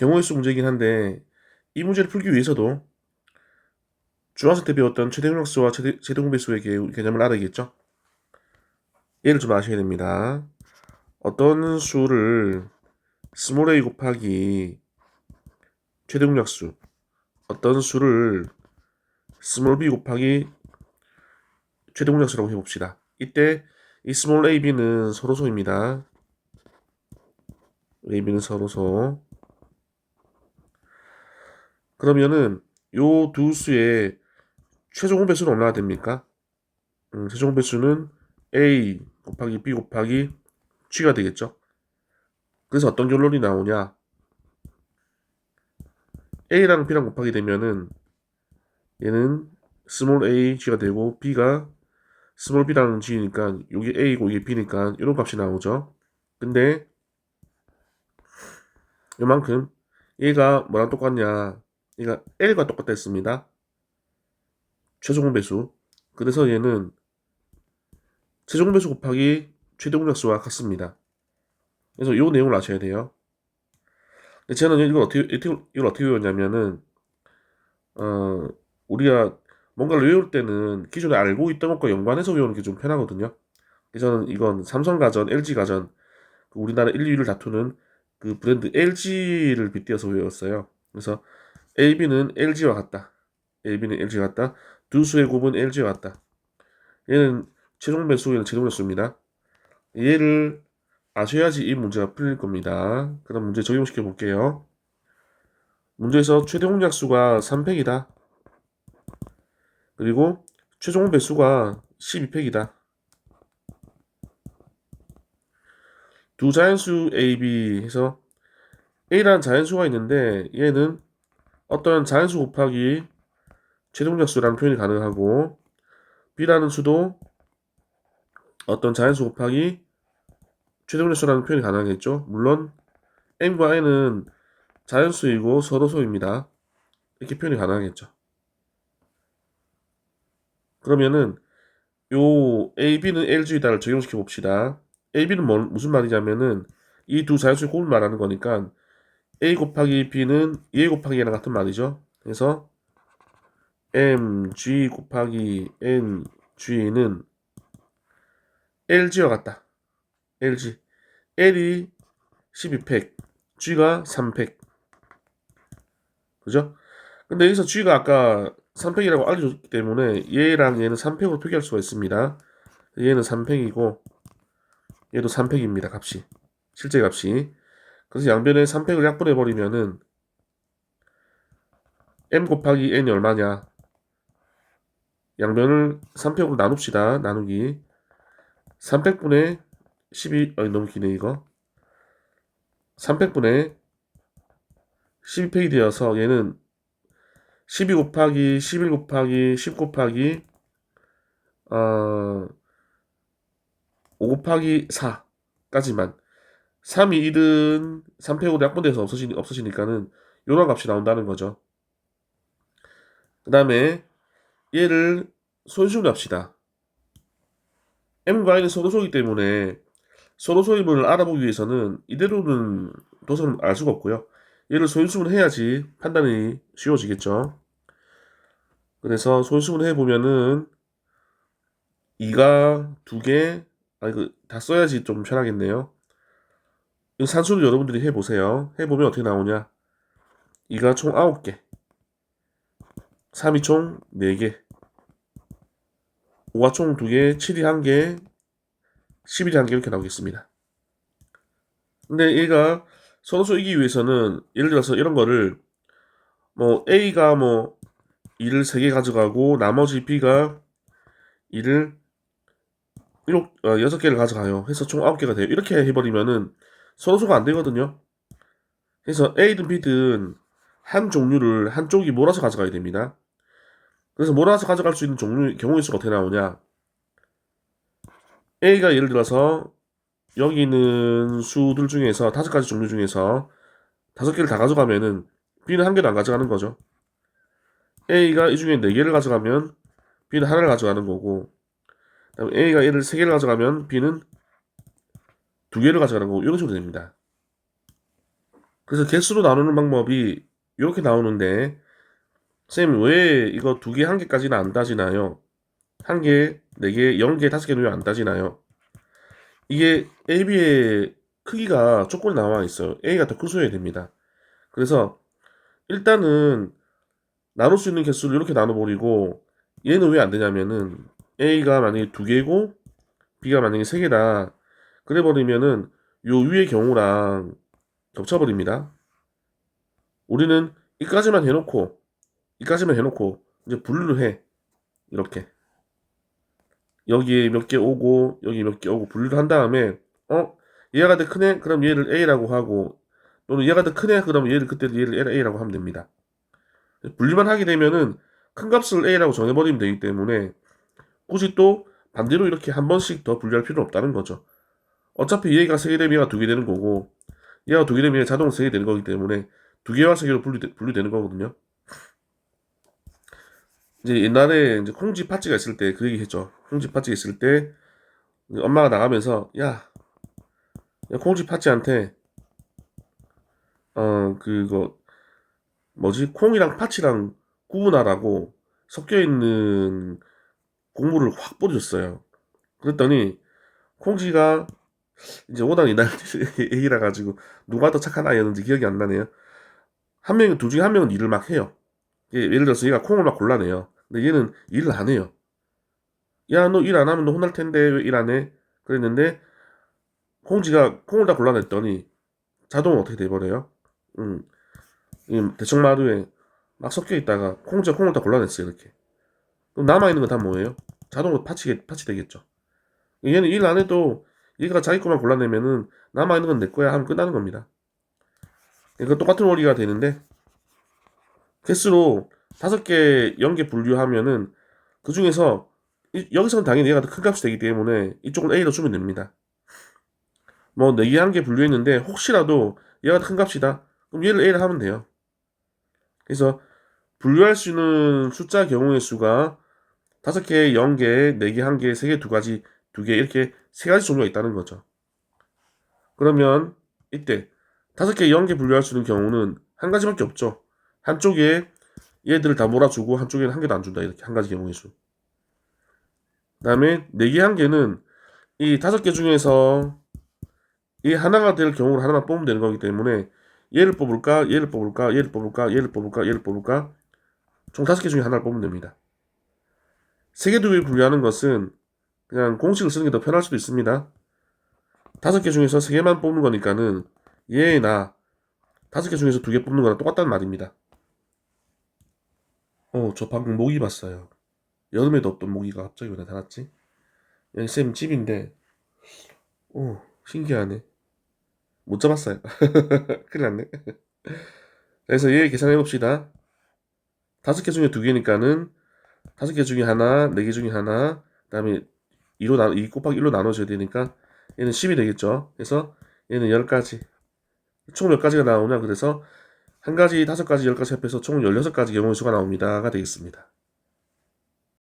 경우의 수 문제이긴 한데 이 문제를 풀기 위해서도 중학생 때 배웠던 최대용역수와 최대, 최대공배수의 개- 개념을 알아야겠죠. 얘를 좀 아셔야 됩니다. 어떤 수를 스몰 a 곱하기 최대공약수 어떤 수를 스몰 b 곱하기 최대공약수라고 해봅시다. 이때 이 스몰 a, b는 서로소입니다. a, b는 서로소. 그러면은 요 두 수의 최종 배수는 얼마나 됩니까? 음, 최종 배수는 a 곱하기 b 곱하기 g가 되겠죠. 그래서 어떤 결론이 나오냐? a랑 b랑 곱하게 되면은 얘는 스몰 a g가 되고 b가 스몰 b랑 g니까 이게 a고 이게 b니까 이런 값이 나오죠. 근데 이만큼 얘가 뭐랑 똑같냐? 얘가 l과 똑같다 했습니다. 최종 배수. 그래서 얘는 최종 배수 곱하기 최대 공약수와 같습니다. 그래서 이 내용을 아셔야 돼요. 저는 이걸 어떻게, 어떻게- 이걸 어떻게 외웠냐면은, 어, 우리가 뭔가를 외울 때는 기존에 알고 있던 것과 연관해서 외우는 게 좀 편하거든요. 그래서 저는 이건 삼성가전, LG가전, 그 우리나라 1, 2위를 다투는 그 브랜드 LG를 빗대어서 외웠어요. 그래서 AB는 LG와 같다. AB는 LG와 같다. 두 수의 곱은 LG와 같다. 얘는 최종 배수, 얘는 최종 배수입니다. 얘를 아셔야지 이 문제가 풀릴 겁니다. 그럼 문제 적용시켜 볼게요. 문제에서 최대 공약수가 3팩이다. 그리고 최종 배수가 12팩이다. 두 자연수 A, B 해서 A라는 자연수가 있는데 얘는 어떤 자연수 곱하기 최종 공약수라는 표현이 가능하고 B라는 수도 어떤 자연수 곱하기 최종적수라는 표현이 가능하겠죠. 물론 m과 n은 자연수이고 서로소입니다. 이렇게 표현이 가능하겠죠. 그러면은 요 a, b는 LG다를 적용시켜 봅시다. a, b는 뭐, 무슨 말이냐면은 이 두 자연수의 곱을 말하는 거니까 a 곱하기 b는 2a 곱하기 얘랑 같은 말이죠. 그래서 m, g 곱하기 n, g는 LG와 같다. LG. L이 12팩, G가 3팩. 그죠? 근데 여기서 G가 아까 3팩이라고 알려줬기 때문에 얘랑 얘는 3팩으로 표기할 수가 있습니다. 얘는 3팩이고 얘도 3팩입니다. 값이. 실제 값이. 그래서 양변에 3팩을 약분해 버리면은 m 곱하기 n이 얼마냐? 양변을 3팩으로 나눕시다. 나누기. 300분의 12, 아니 너무 기네 이거. 300분의 12팩이 되어서 얘는 12 곱하기 11 곱하기 10 곱하기 어, 5 곱하기 4까지만 3이 1은 3팩으로 약분돼서 없어지니, 없어지니까는 요런 값이 나온다는 거죠. 그 다음에 얘를 손식으로 합시다. m과 n은 서로소이기 때문에 서로소임을 알아보기 위해서는 이대로는 도서는 알 수가 없고요. 얘를 소인수분 해야지 판단이 쉬워지겠죠. 그래서 소인수분 해보면은 2가 두 개, 아니 그 다 써야지 좀 편하겠네요. 이 산수를 여러분들이 해보세요. 해보면 어떻게 나오냐? 2가 총 9개, 3이 총 4개, 5가 총 2개, 7이 1개, 11이 1개 이렇게 나오겠습니다. 근데 얘가 서로서 이기기 위해서는 예를 들어서 이런 거를 뭐 A가 뭐 2를 3개 가져가고 나머지 B가 2를 7, 어, 6개를 가져가요. 해서 총 9개가 돼요. 이렇게 해버리면은 서로소가 안 되거든요. 그래서 A든 B든 한 종류를 한쪽이 몰아서 가져가야 됩니다. 그래서 몰아서 가져갈 수 있는 종류 경우의 수가 어떻게 나오냐? A가 예를 들어서 여기 있는 수들 중에서 다섯 가지 종류 중에서 다섯 개를 다 가져가면은 B는 한 개도 안 가져가는 거죠. A가 이 중에 네 개를 가져가면 B는 하나를 가져가는 거고, A가 얘를 세 개를 가져가면 B는 두 개를 가져가는 거고 이런 식으로 됩니다. 그래서 개수로 나누는 방법이 이렇게 나오는데 쌤 왜 이거 두 개 한 개까지는 안 따지나요? 한 개, 네 개, 영 개, 다섯 개는 왜 안 따지나요? 이게 A, B의 크기가 조건이 나와 있어요. A가 더 크셔야 됩니다. 그래서 일단은 나눌 수 있는 개수를 이렇게 나눠버리고 얘는 왜 안 되냐면은 A가 만약에 두 개고 B가 만약에 세 개다. 그래버리면은 요 위의 경우랑 겹쳐버립니다. 우리는 이까지만 해놓고 이까지만 해놓고 이제 분류를 해 이렇게 여기에 몇 개 오고 여기 몇 개 오고 분류를 한 다음에 어 얘가 더 크네 그럼 얘를 A라고 하고 또는 얘가 더 크네 그럼 얘를 그때 얘를 A라고 하면 됩니다. 분류만 하게 되면은 큰 값을 A라고 정해버리면 되기 때문에 굳이 또 반대로 이렇게 한 번씩 더 분류할 필요는 없다는 거죠. 어차피 얘가 세 개 되면 얘가 두 개 되는 거고 얘가 두 개 되면 얘가 자동으로 세 개 되는 거기 때문에 두 개와 세 개로 분류, 분류되는 거거든요. 이제 옛날에 이제 콩쥐 팥쥐가 있을 때 그 얘기 했죠. 콩쥐 팥쥐가 있을 때 이제 엄마가 나가면서 야, 야 콩쥐 팥쥐한테 어 그거 뭐지 콩이랑 팥이랑 구분하라고 섞여 있는 곡물을 확 뿌려줬어요. 그랬더니 콩쥐가 이제 오단 이날 얘기라 가지고 누가 더 착한 아이였는지 기억이 안 나네요. 한 명은 둘 중에 한 명은 일을 막 해요. 예, 예를 들어서 얘가 콩을 막 골라내요. 근데 얘는 일을 안 해요. 야, 너 일 안 하면 너 혼날 텐데 왜 일 안 해? 그랬는데 콩쥐가 콩을 다 골라냈더니 자동으로 어떻게 돼버려요? 음, 이 대청 마루에 막 섞여 있다가 콩쥐가 콩을 다 골라냈어요 이렇게. 그럼 남아 있는 건 다 뭐예요? 자동으로 파치 파치 되겠죠. 얘는 일 안 해도 얘가 자기 것만 골라내면은 남아 있는 건 내 거야 하면 끝나는 겁니다. 이거 똑같은 원리가 되는데 개수로 다섯 개, 영개 분류하면은 그 중에서 이- 여기서는 당연히 얘가 더 큰 값이 되기 때문에 이쪽은 A로 주면 됩니다. 뭐네 개, 한 개 분류했는데 혹시라도 얘가 더 큰 값이다. 그럼 얘를 A를 하면 돼요. 그래서 분류할 수 있는 숫자 경우의 수가 다섯 개, 영 개, 네 개, 한 개, 세 개, 두 가지, 두 개 이렇게 세 가지 종류가 있다는 거죠. 그러면 이때 다섯 개, 영개 분류할 수 있는 경우는 한 가지밖에 없죠. 한쪽에 얘들을 다 몰아주고 한쪽에는 한 개도 안 준다. 이렇게 한 가지 경우의 수. 그 다음에 네 개, 한 개는 이 다섯 개 중에서 이 하나가 될 경우를 하나만 뽑으면 되는 거기 때문에 얘를 뽑을까, 얘를 뽑을까, 얘를 뽑을까, 얘를 뽑을까, 얘를 뽑을까 총 다섯 개 중에 하나를 뽑으면 됩니다. 세 개, 두 개 분류하는 것은 그냥 공식을 쓰는 게 더 편할 수도 있습니다. 다섯 개 중에서 세 개만 뽑는 거니까는 얘나 다섯 개 중에서 두 개 뽑는 거랑 똑같다는 말입니다. 어, 저 방금 모기 봤어요. 여름에도 없던 모기가 갑자기 왜 나타났지? 여기 쌤 집인데, 오, 신기하네. 못 잡았어요. 큰일 났네. 그래서 얘 계산해 봅시다. 다섯 개 중에 두 개니까는 다섯 개 중에 하나, 네 개 중에 하나, 그 다음에 2로 나, 2 곱하기 1로 나눠줘야 되니까 얘는 10이 되겠죠. 그래서 얘는 10가지. 총 몇 가지가 나오냐? 그래서 한 가지, 다섯 가지, 열 가지 합해서 총 16가지 경우의 수가 나옵니다가 되겠습니다.